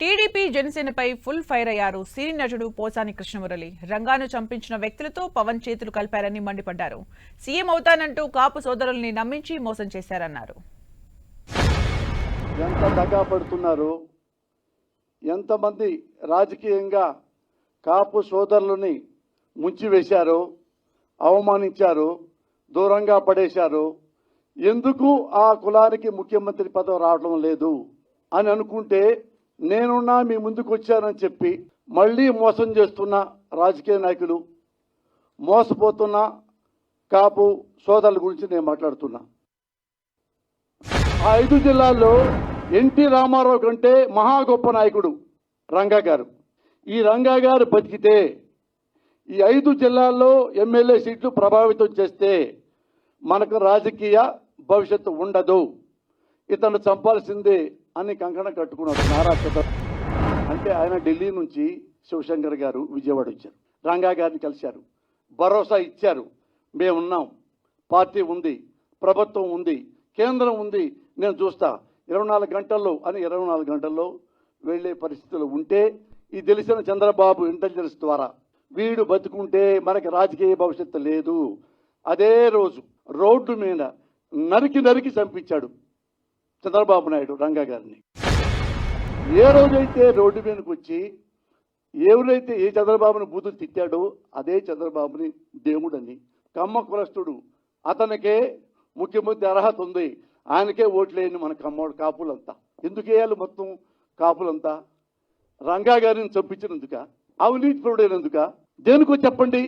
TDP జనసేనపై full fire అయ్యారు. సినీ నటుడు పోసాని కృష్ణమురళి. రంగాను చంపించిన వ్యక్తులతో పవన్ చేతులు కలిపారని మండిపడ్డారు. సీఎం అవుతానంటూ కాపు సోదరుల్ని నమ్మించి మోసం చేశారన్నారు. ఎంత దగా పడుతున్నారు? ఎంతమంది రాజకీయంగా కాపు సోదరులని ముంచివేశారు? అవమానించారు? దూరంగా పడేశారు? ఎందుకు ఆ కులానికి ముఖ్యమంత్రి పదవి రావడం లేదు? అని అనుకుంటే నేనున్నా మీ ముందుకు వచ్చానని చెప్పి మళ్ళీ మోసం చేస్తున్న రాజకీయ నాయకులు మోసపోతున్న కాపు సోదరుల గురించి నేను మాట్లాడుతున్నా. ఆ ఐదు జిల్లాల్లో ఎన్టీ రామారావు కంటే మహా గొప్ప నాయకుడు రంగా గారు. ఈ రంగా గారు బతికితే ఈ ఐదు జిల్లాల్లో ఎమ్మెల్యే సీట్లు ప్రభావితం చేస్తే మనకు రాజకీయ భవిష్యత్తు ఉండదు. ఇతను చంపాల్సిందే అని కంకణ కట్టుకున్నాడు నారా చంద్ర అంటే ఆయన ఢిల్లీ నుంచి శివశంకర్ గారు విజయవాడ వచ్చారు. రంగా గారిని కలిశారు. భరోసా ఇచ్చారు. మేమున్నాం. పార్టీ ఉంది. ప్రభుత్వం ఉంది. కేంద్రం ఉంది. నేను చూస్తా. ఇరవై నాలుగు గంటల్లో అని ఇరవై నాలుగు గంటల్లో వెళ్ళే పరిస్థితులు ఉంటే ఈ తెలిసిన చంద్రబాబు ఇంటెలిజెన్స్ ద్వారా వీడు బతుకుంటే మనకి రాజకీయ భవిష్యత్తు లేదు. అదే రోజు రోడ్డు మీద నరికి నరికి చంపించాడు. చంద్రబాబు నాయుడు రంగా గారిని. ఏ రోజైతే రోడ్డు మీదకి వచ్చి ఎవరైతే ఏ చంద్రబాబుని బూతులు తిట్టాడో అదే చంద్రబాబుని దేవుడని. కమ్మ కులస్తుడు. అతనికే ముఖ్యమంత్రి అర్హత ఉంది. ఆయనకే ఓట్లేని మన కమ్మోడు కాపులంతా. ఎందుకు వేయాలి మొత్తం కాపులంతా? రంగా గారిని చంపించినందుక అవినీతి పరుడైనందుక. దేనికో చెప్పండి.